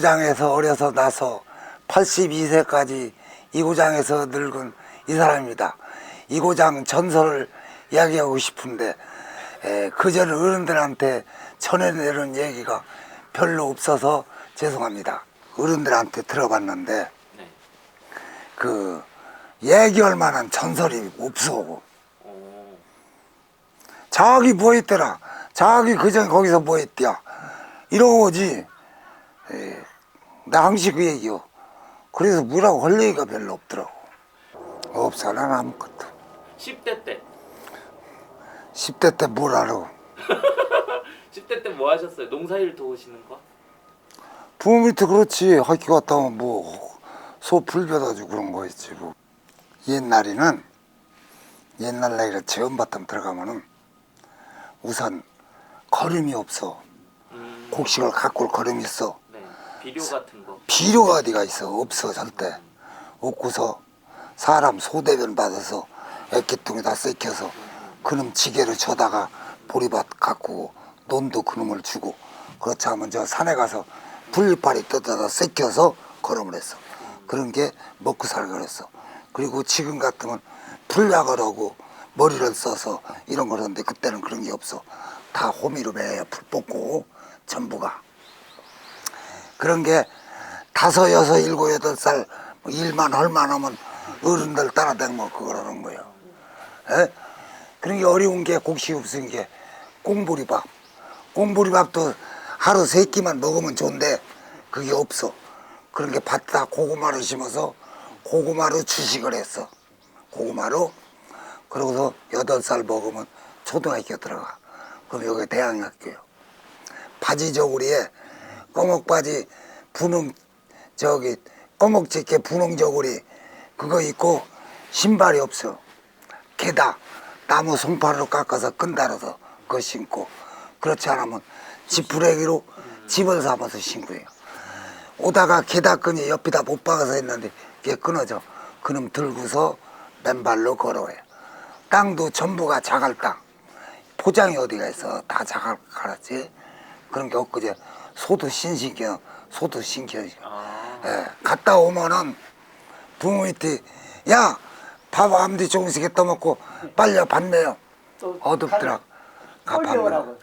나는 이 고장에서 어려서 나서 82세까지 이 고장에서 늙은 이 사람입니다. 이 고장 전설을 이야기하고 싶은데 에, 그전 어른들한테 전해내는 얘기가 별로 없어서 죄송합니다. 어른들한테 들어봤는데 네. 그 얘기할 만한 전설이 없어. 어, 자기 뭐 했더라. 자기 그전 거기서 뭐 했대야. 이러고지. 에, 나 항시 그 얘기요. 그래서 뭐라고 할 얘기가 별로 없더라고. 없어, 난 아무것도. 10대 때. 10대 때뭘 알아. 10대 때 뭐 하셨어요? 농사일 도우시는 거? 부모 밑에 그렇지. 학교 갔다 오면 뭐, 소 불벼다주고 그런 거 있지. 뭐. 옛날에는, 옛날 나이를 처음 바텀 들어가면은 우선 걸음이 없어. 음, 곡식을 갖고 올 걸음이 있어. 네. 비료 같은 거. 비료가 어디가 있어? 없어, 절대. 없고서 사람 소대변 받아서 액기통에다 섞여서 그놈 지게를 쳐다가 보리밭 갖고 논도 그놈을 주고 그렇지 않으면 저 산에 가서 불파리 뜯어다 섞여서 걸음을 했어. 그런 게 먹고 살고 그랬어. 그리고 지금 같으면 풀약을 하고 머리를 써서 이런 걸 하는데 그때는 그런 게 없어. 다 호미로 매풀 뽑고 전부가. 그런 게 다섯, 여섯, 일곱, 여덟 살뭐 일만 할만 하면 어른들 따라다니면 그걸 하는 거예요. 에? 그런 게 어려운 게 곡식 없은 게 꽁보리밥. 꽁보리밥도 하루 세 끼만 먹으면 좋은데 그게 없어. 그런 게 밭에다 고구마를 심어서 고구마로 주식을 했어. 고구마로. 그러고서 여덟 살 먹으면 초등학교 들어가. 그럼 여기 대학학교요. 바지 저고리에 꺼목 바지 분홍 저기 찌개 분홍 저고리 그거 입고 신발이 없어. 게다 나무 송파로 깎아서 끈달아서 그거 신고. 그렇지 않으면 지푸레기로 집을 삼아서 신고해요. 오다가 게다끈이 옆에다 못 박아서 했는데 그게 끊어져. 그놈 들고서 맨발로 걸어요. 땅도 전부가 자갈 땅. 포장이 어디가 있어? 다 자갈 갈았지? 그런 게 엊그제 소도 신신겨 소도 신겨. 아, 예, 갔다 오면은 부모 밑에 야밥 아무리 조금씩 떠먹고 빨리 밥 내요. 어둡더라 내요. 꼴려오라고.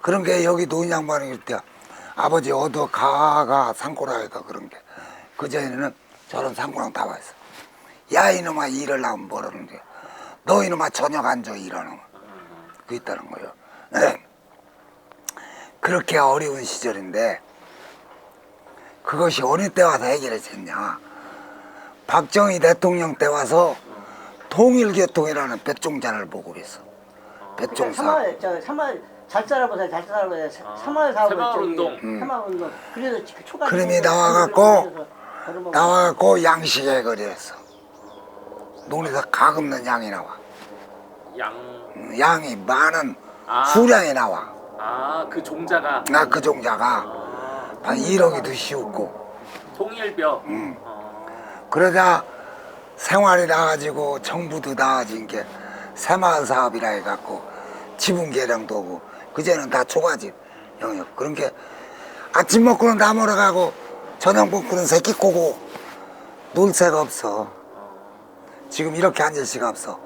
그런 게 여기 노인 양반이 그때 아버지 어두 가가 산고라니까 그런 게. 그전에는 저런 산고랑 다 와있어. 야 이놈아 일을 하면 뭐라는 거야? 너 이놈아 저녁 앉아 일하는 거. 그 있다는 거예요. 네. 그렇게 어려운 시절인데 그것이 어느 때 와서 해결했냐? 박정희 대통령 때 와서 통일교통이라는 백종잔을 보고했어. 백종사. 삼월 저 삼월 잘 살아보세요 잘 살아보세요. 아, 삼월 사월 새마을 운동. 새마을 운동. 그래서 초가 그림이 나와갖고 나와갖고 양식에 거리했어 논에서 가금는 양이 나와. 양. 음, 양이 많은 아. 수량이 나와 아, 그 종자가. 나 그 종자가 아, 한 1억이도 씌웠고 통일벼. 음. 어, 그러자 생활이 나아지고 정부도 나아진 게 새마을 사업이라 해갖고 지분 개량도 오고 그제는 다 초가집 영역 그런 게 아침 먹고는 다 몰아가고 저녁 먹고는 새끼 꼬고 놀 새가 없어 지금 이렇게 앉을 수가 없어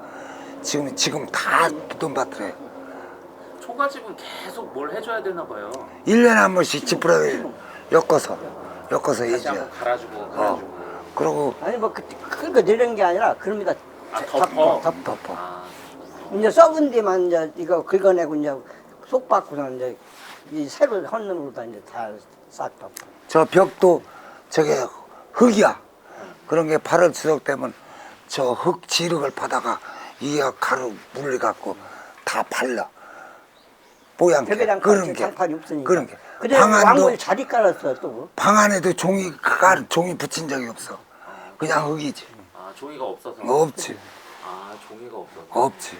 지금 지금 다돈 받더래 초가집은 계속 뭘 해줘야 되나 봐요. 1년에 한 번씩 지푸라기 엮어서 엮어서 다시 해줘야 한번 갈아주고, 어. 갈아주고. 그러고 아니 뭐 그, 큰거 늘리는 게 아니라 그럽니다 아, 덮어. 덮, 덮어 아, 이제 썩은 데만 이제 이거 긁어내고 이제 속 받고서 이제 이 새로 헌놈으로 이제 다싹 덮어 저 벽도 저게 흙이야. 그런 게 8월 추석 되면 저 흙 지륵을 파다가 이게 가루 물을 갖고 다 팔려. 뽀얀게 벽에랑 그런 게 장판이 없으니까 그런 게 그래 방안도 왕물 자리 깔았어 또 방 안에도 종이 깔 종이 붙인 적이 없어. 그냥 흙이지. 아, 종이가 없어서. 없지. 아, 종이가 없어서. 없지.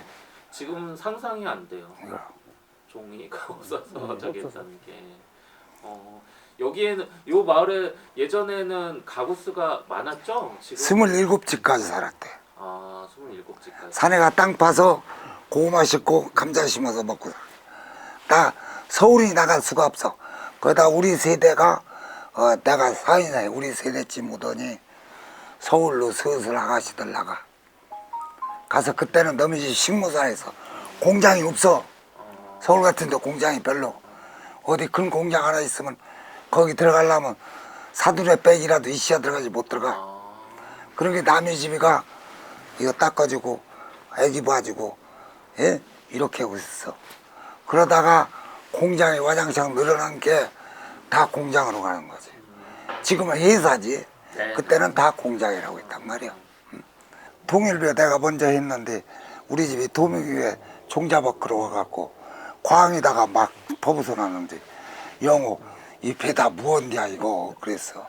지금 상상이 안 돼요. 이거. 종이가 없어서 음, 저기. 있다는 게. 어, 여기에는 요 마을에 예전에는 가구 수가 많았죠? 지금 27집까지 살았대. 아, 27집까지. 산에 가땅 파서 고구마 심고 감자 심어서 먹고 살아. 나 서울이 나갈 수가 없어. 거기다 우리 세대가 어, 내가 사인에 우리 세대쯤 오더니 서울로 슬슬 아가씨들 나가. 가서 그때는 너무 식무사에서 공장이 없어. 서울 같은 데 공장이 별로. 어디 큰 공장 하나 있으면 거기 들어가려면 사두레 백이라도 이씨야 들어가지 못 들어가. 아, 그런 게 남의 집이가 이거 닦아주고 애기 봐주고 예 이렇게 하고 있어. 그러다가 공장이 와장창 늘어난 게 다 공장으로 가는 거지. 지금은 회사지. 네. 그때는 다 공장이라고 했단 말이야. 음. 동일배 내가 먼저 했는데 우리 집이 도미교에 종자밖으로 와갖고 광에다가 막 퍼부서 나는데 영호 이 배 다 무언디야 이거 그랬어.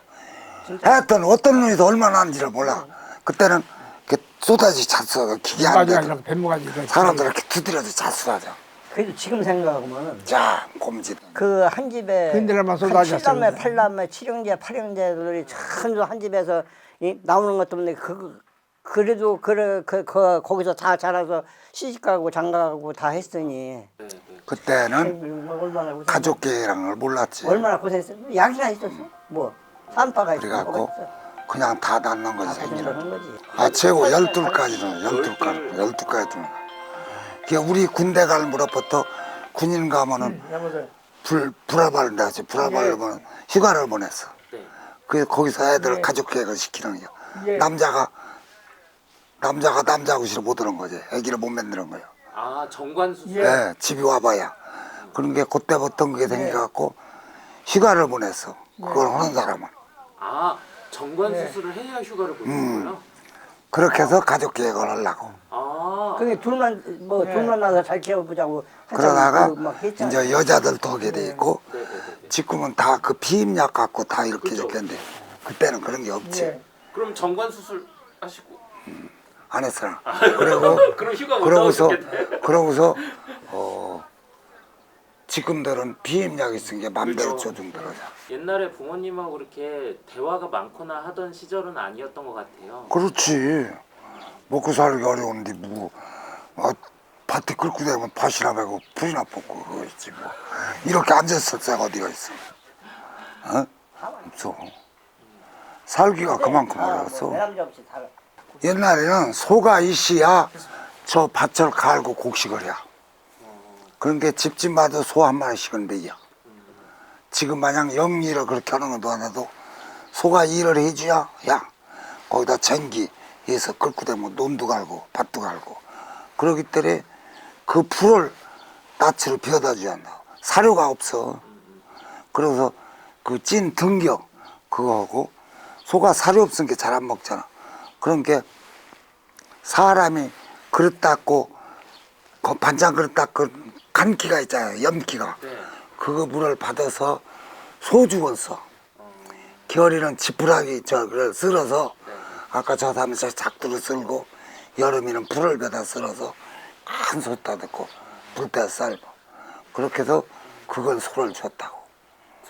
하여튼 어떤 놈이서 얼마나 하는지를 몰라. 그때는 이렇게 쏟아지 잤어. 기계 안 돼. 사람들 이렇게 두드려도 잤어하죠. 그래도 지금 생각하면은 자, 곰지. 그한 집에 한 쏟아졌어요. 칠남매, 팔남매, 칠형제, 팔형제들이 전부 한 집에서 이, 나오는 것 때문에 그 그래도 그래 그, 그 거기서 다 자라서 시집가고 장가가고 다 했으니. 그때는 얼마나 고생 가족 계획이라는 걸 몰랐지. 얼마나 고생했어? 약이나 있었어? 뭐 산파가 있어? 그래갖고 뭐가 있어? 그냥 다 낳는 거지, 다 거지. 아, 최고 열둘까지는, 열둘까지, 열둘까지는. 그 우리 군대 갈 무렵부터 군인 가면은 불, 바른다 하지. 불알 바르면 휴가를 보냈어. 네. 그 거기서 애들 가족 계획을 시키는 거. 남자가 남자가 남자 구실을 못 오는 거지. 애기를 못 만드는 거예요. 아 정관 수술. 예, 집이 와봐야. 그런 게 그때부터 그게 생겨갖고 휴가를 보냈어. 그걸 하는 사람은. 아 정관 수술을 해야 휴가를 보는 음. 거예요? 그렇게 해서 가족 계획을 하려고. 아 그게 둘만 뭐 둘만 나서 잘 키워보자고 한참 그러다가 그막 했잖아. 이제 여자들도 하게 돼 있고 네네네. 지금은 다그 피임약 갖고 다 이렇게 적겠는데 그때는 그런 게 없지. 그럼 정관 수술 하시고 안 했어요. 그리고 그럼 휴가 못 그러고서 나오셨겠네. 그러고서 어 지금들은 비임약 있은 게 맘대로 그렇죠. 조정들어져. 옛날에 부모님하고 이렇게 대화가 많거나 하던 시절은 아니었던 것 같아요. 그렇지. 먹고 살기 어려운데 뭐 어, 밭에 끓고 되면 밭이나 베고 풀이나 뽑고 그거 있지 뭐. 이렇게 앉았을 때가 어디가 있어. 어? 없어. 살기가 그만큼 어려웠어. 배람지 없이 다 옛날에는 소가 이씨야 저 밭을 갈고 곡식을 해. 그런 게 집집마다 소 한 마리씩은 매겨. 지금 마냥 영리를 그렇게 하는 것도 하나도 소가 일을 해줘야 야 거기다 전기 해서 끓고 되면 논도 갈고 밭도 갈고 그러기 때문에 그 풀을 낯으로 비워다 줘야 한다. 사료가 없어. 그래서 그 찐 등격 그거 하고 소가 사료 없으니까 잘 안 먹잖아. 그런 게 사람이 그릇 닦고 그 반찬 그릇 닦고 간기가 있잖아요. 염기가. 네. 그거 물을 받아서 소주었어. 겨울에는 지푸라기 저를 쓸어서 아까 저 다면서 작두를 쓸고 여름에는 불을 배다 쓸어서 큰 솥다 넣고 불때 쌀고 그렇게 해서 그걸 소를 줬다고.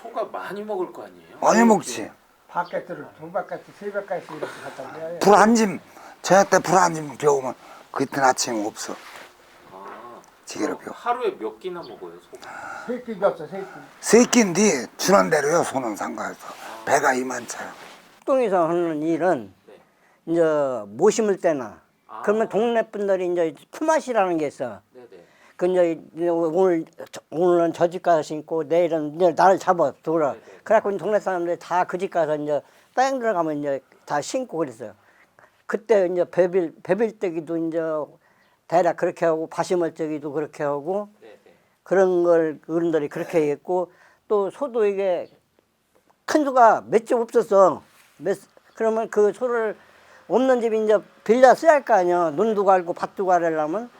소가 많이 먹을 거 아니에요? 많이 먹지. 바깥으로 두 바깥, 세 바깥 이렇게 갖다 줘야 불한 짐, 저녁 때 불 한 짐 배우면 그때 아침에 없어. 아, 지게를 배워. 하루에 몇 끼나 먹어요 소가? 새끼가 없어, 새끼. 새끼인데 주는 대로요 소는 상가에서 배가 이만차요. 똥에서 하는 일은 네. 이제 못 심을 때나 아. 그러면 동네 분들이 이제 품앗이라는 게 있어. 네네. 그 이제 오늘 저- 오늘은 저 집 가서 신고 내일은 이제 나를 잡아 돌아. 네네. 그래갖고 동네 사람들이 다 그 집 가서 이제 뺑 들어가면 이제 다 신고 그랬어요. 그때 이제 배빌 배빌 때기도 이제 대략 그렇게 하고 바심을 때기도 그렇게 하고 네네. 그런 걸 어른들이 그렇게 했고 또 소도 이게 큰 소가 몇 집 없었어. 몇, 그러면 그 소를 없는 집이 이제 빌려 써야 할 거 아니야. 눈도 갈고 밭도 가려면.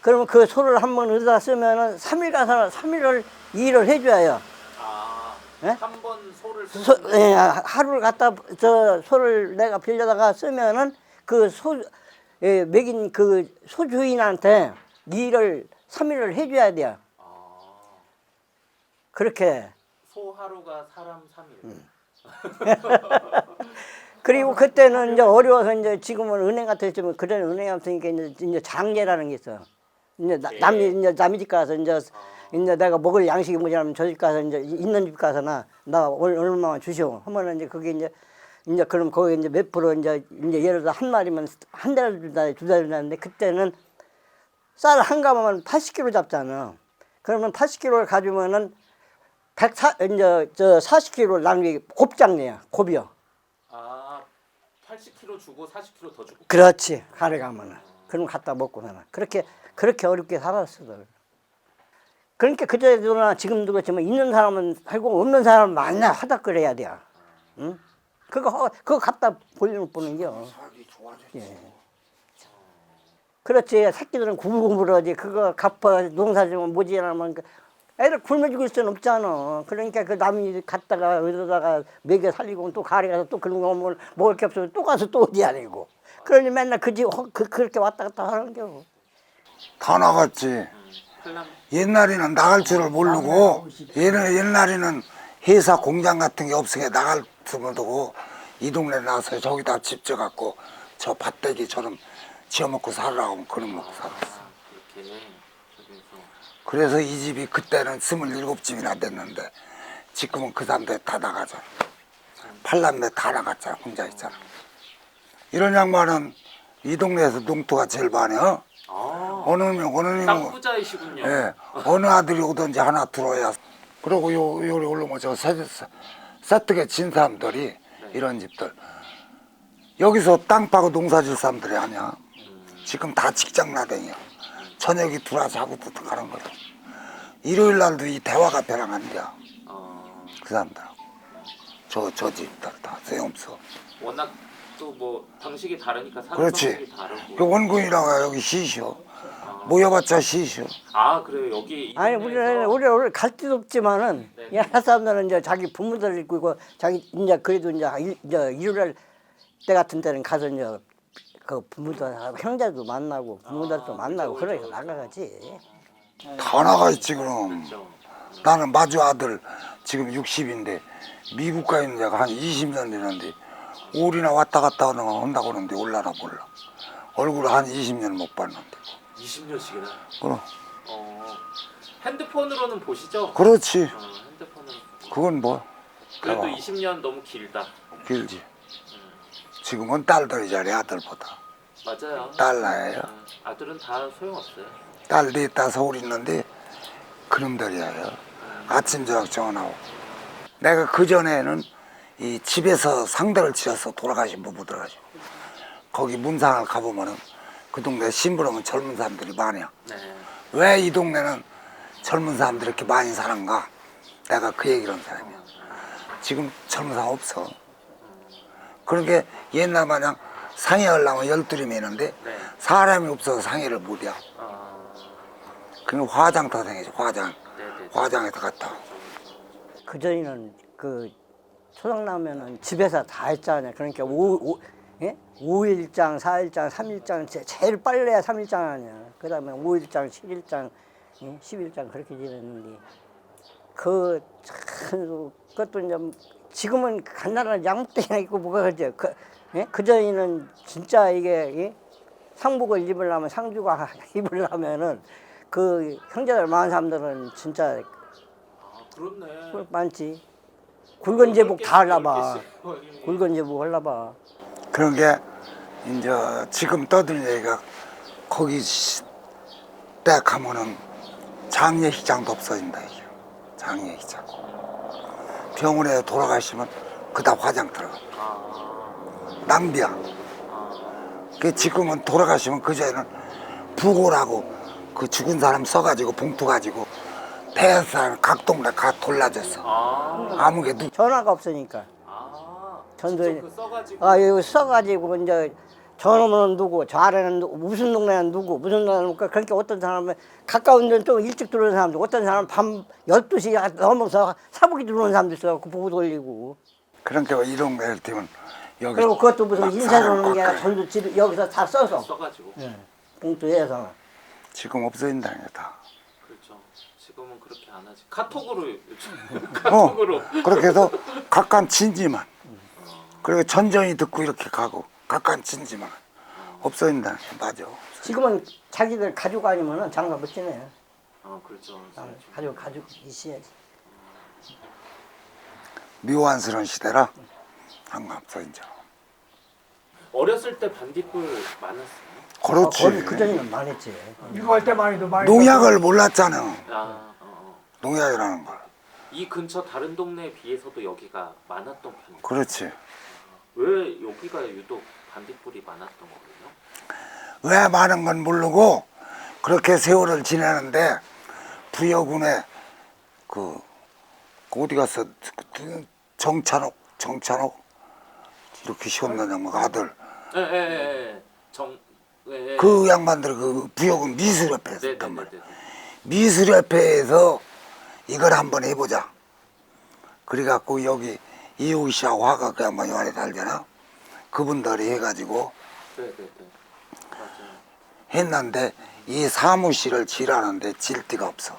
그러면 그 소를 한 번 얻어다 쓰면은 삼일 가서 삼일을 일을 해줘야 아, 예? 한번 소를 소, 예, 하루를 갖다 저 소를 내가 빌려다가 쓰면은 그 소, 예, 먹인 그 소주인한테 일을 삼일을 해줘야 돼요. 아, 그렇게. 소 하루가 사람 3일. 음. 그리고 그때는 이제 어려워서 이제 지금은 은행 같은 때면 그전에 은행 같으니까 이제, 이제 장례라는 게 있어. 이제 나- 남이 이제 남이 집 가서 이제 이제 내가 먹을 양식이 뭐냐면 저 집 가서 이제 있는 집 가서나 나 얼- 얼마만 주시오 하면은 이제 그게 이제 이제 그럼 거기 이제 몇 프로 이제 이제 예를 들어 한 마리면 한 달 준다 두달 준다는데 그때는 쌀 한 가마만 80kg 잡잖아. 그러면 80kg를 가지면은 104 이제 저 40kg 낭비 곱장내야 곱이요. 아 80kg 주고 40kg 더 주고. 그렇지 가래 가면은 그럼 갖다 먹고 사나 그렇게 그렇게 어렵게 살았어들 그러니까 그때도나 지금도 그렇지만 있는 사람은 살고 없는 사람은 만나 하다 그래야 돼. 응? 그거 허- 그거 갖다 뿐이요. 살이 좋아졌지. 예. 그렇지 새끼들은 구불구불하지 그거 갚아 농사 지면 모지않으면 그 애들 굶어 죽을 수는 없잖아 그러니까 그 남이 갔다가 어디다가 먹여 살리고 또 가래 가서 또 그런 거 먹을, 먹을 게 없어서 또 가서 또 어디 아니고 그러니 맨날 그집 그, 그렇게 왔다 갔다 하는 겨 다 나갔지. 옛날에는 나갈 줄을 모르고 옛날, 옛날에는 회사 공장 같은 게 없으니까 나갈 틈을 두고 이 동네 나서 저기다 집 져갖고 저 밭대기처럼 지어먹고 살으라고 하면 그런 먹고 살았어. 그래서 이 집이 그때는 스물일곱 집이나 됐는데 지금은 그 사람들 다 나가잖아. 팔남매 다 나갔잖아. 혼자 있잖아. 이런 양반은 이 동네에서 농토가 제일 많아요. 아 어느 명, 어느 명, 땅부자이시군요. 예, 어느 아들이 오든지 하나 들어야. 그리고 요, 요리 올라오면 저 세, 세트게 진 사람들이 이런 집들. 여기서 땅 파고 농사 질 사람들이 아니야. 지금 다 직장 나댕이야. 저녁이 들어와서 하고 또 가는 거야. 일요일 날도 이 대화가 벼랑 안 돼. 어, 그 사람들하고. 저, 저 집들 다 소용없어. 워낙 또 뭐 방식이 다르니까 사는 그렇지. 방식이 다르고. 그 원군이라고 여기 시시오. 모여봤자 시시오. 아 그래요 여기 이 아니 우리 는 우리 우리 갈 데도 없지만은 네. 옛날 사람들은 이제 자기 부모들 있고 이거 자기 이제 그래도 이제 일, 이제 일요일 때 같은 때는 가서 이제 그 부모들 형제도 만나고 부모들도 아, 만나고 그죠, 그러니까 나가가지. 다 나가 있지 그럼. 그렇죠. 나는 마주 아들 지금 60인데 미국 가 있는 데가 한 20년 되는데 올이나 왔다 갔다 하는 거 한다고 하는데 올라나 몰라. 얼굴 한 20년 못 봤는데. 20년씩이나. 그럼 어 핸드폰으로는 보시죠. 그렇지. 어, 핸드폰으로. 그건 뭐 그래도 어. 20년 너무 길다. 길지. 지금은 딸들이 잘해 아들보다. 맞아요. 딸 나예요. 어, 아들은 다 소용없어요. 딸 넷다 서울 있는데 그놈들이에요. 아침 저녁 전화오고. 내가 그 전에는 이 집에서 상대를 치러서 돌아가신 부부들 가지고 거기 문상을 가보면은 그 동네 심부름은 젊은 사람들이 많아요. 네. 왜 이 동네는 젊은 사람들이 이렇게 많이 사는가? 내가 그 얘기를 한 사람이야. 지금 젊은 사람 없어. 그러니까 옛날 마냥 상해 하려면 열둘이 매는데 네. 사람이 없어서 상해를 못해. 어, 그럼 화장터 생기지 화장. 네네. 화장에서 갔다. 그 전에는 그 초상 나면은 집에서 다 했잖아요. 그러니까 오, 오, 예? 5일장, 4일장, 3일장, 제- 제일 빨라야 3일장 아니야. 그 다음에 5일장, 7일장, 예? 10일장 그렇게 지냈는데 그, 참, 그것도 이제 지금은 간단한 양복대나 입고 뭐가 그러죠. 그, 예? 그 전에는 진짜 이게 예? 상복을 입으려면 상주가 입으려면은 그 형제들 많은 사람들은 진짜 아 그렇네. 많지. 굵은 제복 다 할라봐. 굵은 굵은 제복 할라봐. 그런 게 이제 지금 떠들 얘기가 거기 시- 때 가면은 장례식장도 없어진다 이게 장례식장 병원에 돌아가시면 그다 화장 들어가 아, 낭비야 아, 그 지금은 돌아가시면 그전에는 부고라고 그 죽은 사람 써가지고 봉투 가지고 대사람 각 동네 가 돌라졌어 아, 아무게 누 전화가 없으니까. 아. 전도에- 직접 그 써가지고. 아, 이거 써가지고 이제 저놈은 누구, 저 아래는 누구, 무슨 동네는 누구, 무슨 동네는 누구. 그러니까 어떤 사람은 가까운 데는 좀 일찍 들어오는 사람도 어떤 사람은 밤 12시 넘어서 사복이 들어오는 사람도 있어. 그 보고 돌리고. 그러니까 이런 거 때면 여기 그리고 그것도 무슨 막 인쇄 사람 오는 게 아니라. 전부 집 여기서 다 써서. 써가지고. 봉투에서. 지금 없어진다는 게 다. 그렇죠. 지금은 그렇게 안 하지. 카톡으로 요즘 어, 카톡으로. 그렇게 해서 각간 친지만. 그리고 전전이 듣고 이렇게 가고 친지만. 없어진다는 게 맞아. 지금은 자기들 가지고 아니면은 장사 못 지내. 아 그렇죠. 아, 가족 가족 있어야지. 묘한스러운 시대라 한갑서 이제 어렸을 때 반딧불 많았어요. 그렇지 아, 거기 그 전에는 많았지. 이거 할 때만 해도 많이 농약을 몰랐잖아 아, 어, 어. 농약이라는 걸 이 근처 다른 동네에 비해서도 여기가 많았던 편이에요. 그렇지 왜 여기가 유독 반딧불이 많았던 거예요? 왜 많은 건 모르고 그렇게 세월을 지내는데 부여군에 그, 그 어디 그 정찬옥 정찬옥 이렇게 시험난 양반 아들 예예예. 정. 예, 예. 그 양반들 그 부여군 미술협회에서 네, 했단 네, 말이야 네, 네. 미술협회에서 이걸 한번 해보자 그래갖고 여기 이호 씨하고 화가 그 양반이 안에 살잖아 그분들이 해가지고 네, 네, 네. 맞아요. 했는데 이 사무실을 지라는데 질 데가 없어.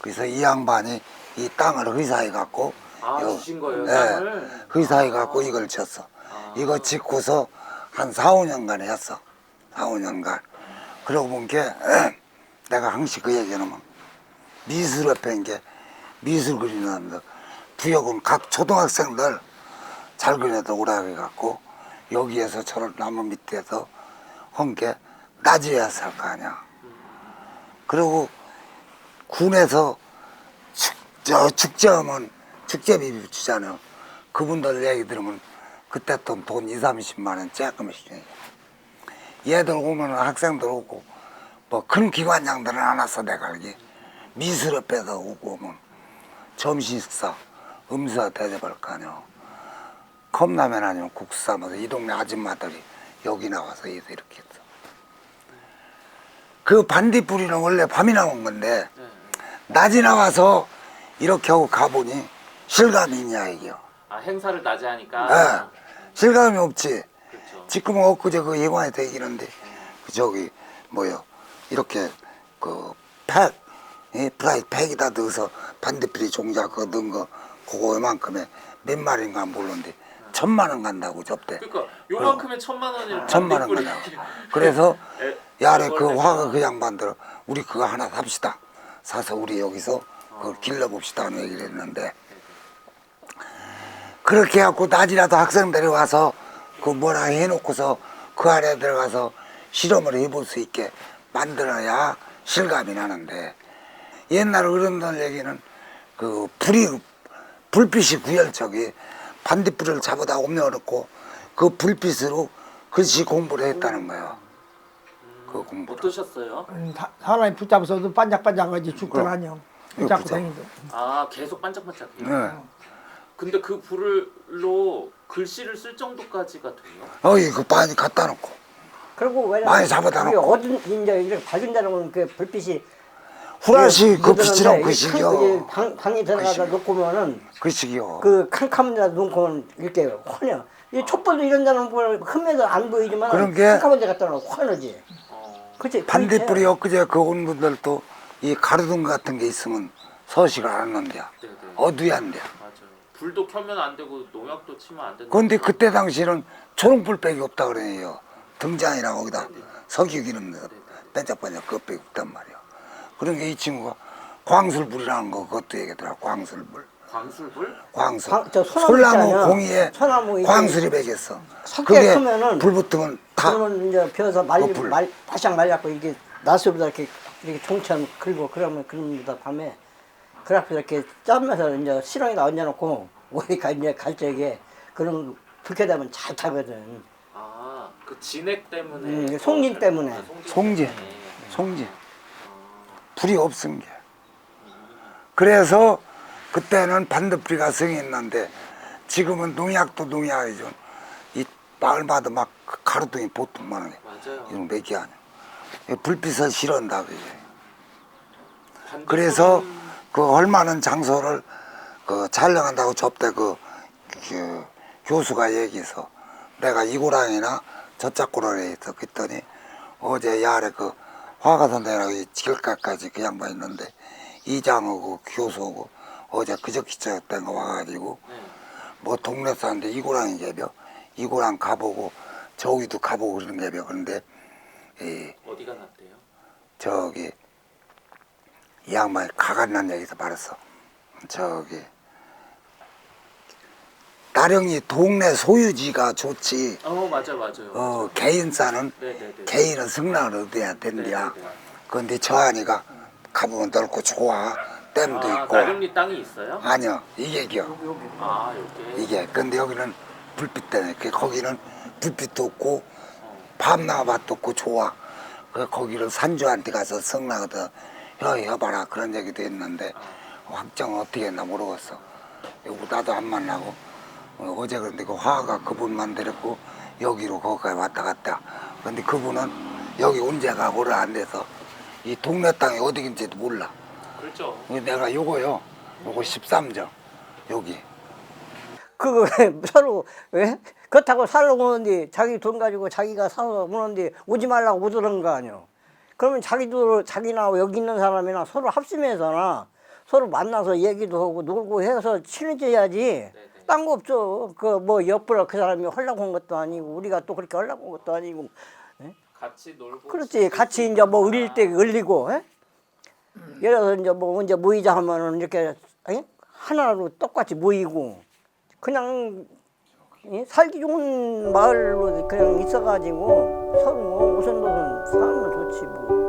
그래서 이 양반이 이 땅을 의사해 갖고 아, 요- 주신 거예요, 예, 땅을? 의사해 갖고 이걸 쳤어. 아. 이거 짓고서 한 4, 5년간 했어. 4, 5년간. 그러고 본 게 내가 항상 그 얘기는 미술협회인 게 미술 그리는 사람들 부여군 각 초등학생들 잘 그려도 오라 해갖고 여기에서 저런 나무 밑에서 한 게 낮이어야 살 거 아니야. 그리고 군에서 축, 저 축제하면 축제비 주잖아요. 그분들 얘기 들으면 그때 돈, 돈 2, 30만 원 조금씩. 얘들 오면 학생들 오고 뭐 큰 기관장들은 안 왔어 내가 알기. 미술협회에서 오고 오면 점심 식사, 음사 대접할 거 아니야. 컵라면 아니면 국수 뭐이 동네 아줌마들이 여기 나와서 이렇게 했어. 그 반딧불이는 원래 밤이 나온 건데 네. 낮이 나와서 이렇게 하고 가보니 실감이 있냐 이게요. 아 행사를 낮에 하니까. 예, 실감이 없지. 그렇죠. 지금은 엊그제 그 예관에 되기는데 그 저기 뭐요 이렇게 그 팩, 이 프라이 팩에다 넣어서 반딧불이 종자 그거 넣은 거 그거 요만큼에 몇 마리인가 모르는데 천만 원 간다고 접대. 그러니까 요만큼의 천만 원을 천만 원 간다고. 그래서 에, 야래 그 화가 그 양반들 우리 그거 하나 삽시다. 사서 우리 여기서 아. 그걸 길러봅시다 하는 얘기를 했는데 그렇게 해갖고 낮이라도 학생들이 와서 그 뭐라 해놓고서 그 안에 들어가서 실험을 해볼 수 있게 만들어야 실감이 나는데 옛날 어른들 얘기는 그 불이 불빛이 구열적이 반딧불을 잡아다 옮겨놓고 그 불빛으로 글씨 공부를 했다는 거예요. 그 공부를. 어떠셨어요? 음, 사- 사람이 붙잡아서도 반짝반짝하지 죽더라뇨. 이거 붙잡고 붙잡- 다니도. 아 계속 반짝반짝. 네. 근데 그 불로 글씨를 쓸 정도까지가 돼요? 어이 그 많이 갖다 놓고 그리고 왜 많이 잡아다 그게 놓고. 어두운 이제 이렇게 밝은 데는 보면 그 불빛이 후라시 그 묻어나는데 빛이랑 이게 그 칸- 시기요. 이게 방, 방에 들어가서 놓고 면은 그 시기요. 그 캄캄한 데 놓고 이렇게 환해. 이 촛불도 이런 데는 흠에도 안 보이지만 그런 게 캄캄한 데 갖다 놓으면 환하지. 어. 그치? 반딧불이 엊그제 그 온 분들도 이 가로등 같은 게 있으면 서식을 안. 어두얀데요. 맞아요. 불도 켜면 안 되고 농약도 치면 안 된다. 그런데 그때 당시는 초롱불백이 없다 그래요. 등잔이랑 거기다 석유 기름 넣어 반짝반짝 그것밖에 없단 말이야. 그런 게이 친구가 광술불이라는 거 그것도 얘기하더라. 광술불. 광술불? 광술. 광- 저 소나무 있잖아요. 공이에 소나무 이게 광술이 배겼어. 석재 그게 크면은 불 붙으면 다 그러면 이제 벼서 말리 그 불. 말 바싹 말려갖고 이게 나스보다 이렇게 이렇게 종천 긁고 그러면 그럽니다 밤에 그 앞에 이렇게 짜면서 이제 실ong에다 얹어놓고 우리가 이제 갈 적에 그런 불 켜되면 잘 타거든. 아, 그 진액 때문에. 음, 송진 때문에. 아, 송진. 때문에. 송진. 불이 없은 게. 그래서 그때는 반딧불이 가 성했는데 지금은 농약도 농약이죠. 이 마을마다 막 가로등이 보통 많아요. 맞아요. 이런 몇개 아니야. 이 불빛을 실은다 그게. 그래서 그 얼마는 장소를 그 촬영한다고 접대 그, 그 교수가 얘기해서 내가 이고랑이나 저짝고랑에 있어 그랬더니 어제 야래 그 화가 선생이라고 이 길가까지 그 양반 있는데 이장하고 교수하고 어제 그저께 때가 와가지고 네. 뭐 동네 사는데 이고랑이 개벼 이고랑 가보고 저기도 가보고 그러는 개벼 그런데 이 어디가 낫대요? 저기 이 양반이 가관난 얘기도 말했어. 저기 나령이 동네 소유지가 좋지. 어 맞아 맞아요. 어 개인사는 네네네. 개인은 승낙을 얻어야 된대야. 네네네. 그런데 저 아니가 가보면 넓고 좋아. 댐도 아, 있고. 나경리 땅이 있어요? 아니요 이게 겨. 아 여기. 이게 근데 여기는 불빛 때문에 그 거기는 불빛도 없고 어. 밤나밭도 없고 좋아. 그 거기를 산주한테 가서 성나거든. 여 여봐라 그런 얘기도 했는데 확정 어떻게 했나 모르겠어. 여기 나도 안 만나고 어, 어제 그런데 그 화가 그분만 데렸고 여기로 거기까지 왔다 갔다. 근데 그분은 여기 언제가 오래 안 돼서 이 동네 땅이 어디인지도 몰라. 그렇죠. 내가 요거요. 요거 13정 여기. 그거 서로 왜 그렇다고 살러 오는데 자기 돈 가지고 자기가 사서 오는데 오지 말라고 오더는 거 아니야. 그러면 자기도 자기나 여기 있는 사람이나 서로 합심해서나 서로 만나서 얘기도 하고 놀고 해서 친해져야지. 딴 거 없죠. 그 뭐 옆으로 그 사람이 하려고 한 것도 아니고 우리가 또 그렇게 하려고 한 것도 아니고. 같이 놀고. 그렇지. 같이 이제 뭐 을릴 때 을리고. 에? 예를 들어서 이제 뭐 언제 모이자 하면은 이렇게 에? 하나로 똑같이 모이고 그냥 예? 살기 좋은 마을로 그냥 있어가지고 서로 오손도손 살면 좋지 뭐.